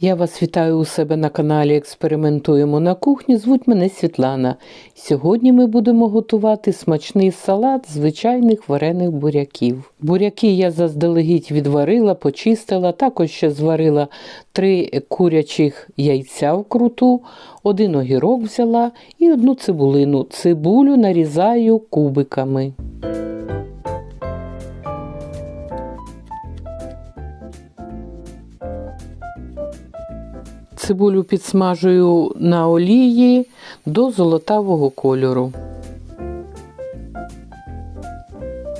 Я вас вітаю у себе на каналі Експериментуємо на кухні. Звуть мене Світлана. Сьогодні ми будемо готувати смачний салат звичайних варених буряків. Буряки я заздалегідь відварила, почистила, також ще зварила три курячих яйця вкруту, один огірок взяла і одну цибулину. Цибулю нарізаю кубиками. Цибулю підсмажую на олії до золотавого кольору.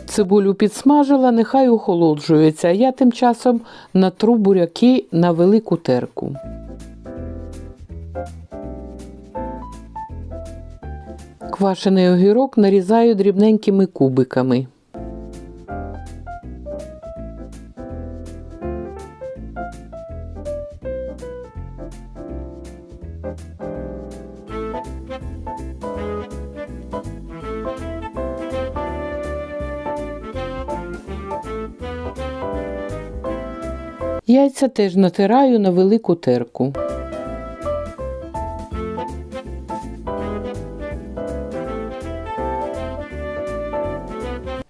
Цибулю підсмажила, нехай охолоджується, а я тим часом натру буряки на велику терку. Квашений огірок нарізаю дрібненькими кубиками. Яйця теж натираю на велику терку.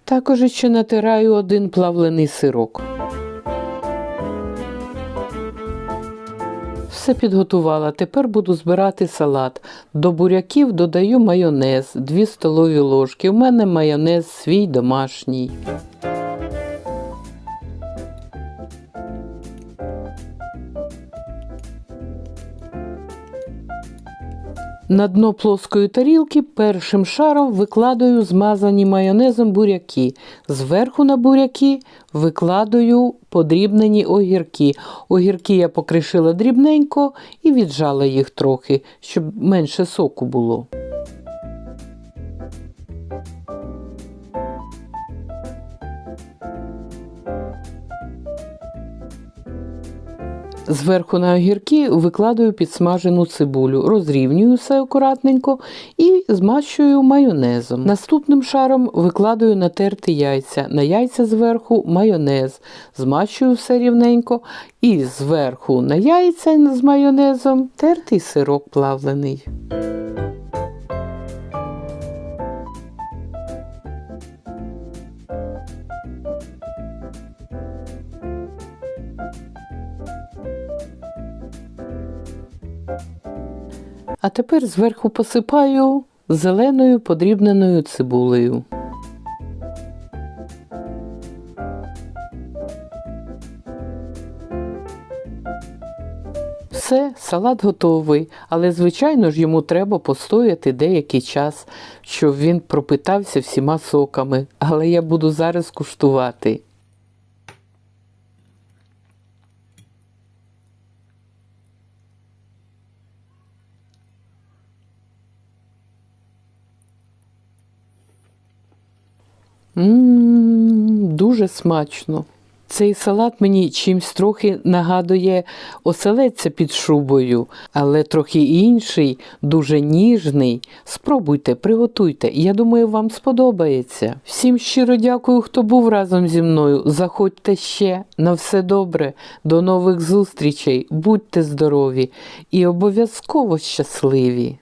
Також ще натираю один плавлений сирок. Все підготувала. Тепер буду збирати салат. До буряків додаю майонез 2 столові ложки. У мене майонез свій домашній. На дно плоскої тарілки першим шаром викладаю змазані майонезом буряки. Зверху на буряки викладаю подрібнені огірки. Огірки я покришила дрібненько і віджала їх трохи, щоб менше соку було. Зверху на огірки викладаю підсмажену цибулю, розрівнюю все акуратненько і змащую майонезом. Наступним шаром викладаю натерті яйця. На яйця зверху майонез, змащую все рівненько і зверху на яйця з майонезом тертий сирок плавлений. А тепер зверху посипаю зеленою подрібненою цибулею. Все, салат готовий, але, звичайно ж, йому треба постояти деякий час, щоб він пропитався всіма соками. Але я буду зараз куштувати. Ммм, дуже смачно. Цей салат мені чимсь трохи нагадує оселедця під шубою, але трохи інший, дуже ніжний. Спробуйте, приготуйте. Я думаю, вам сподобається. Всім щиро дякую, хто був разом зі мною. Заходьте ще на все добре. До нових зустрічей. Будьте здорові і обов'язково щасливі!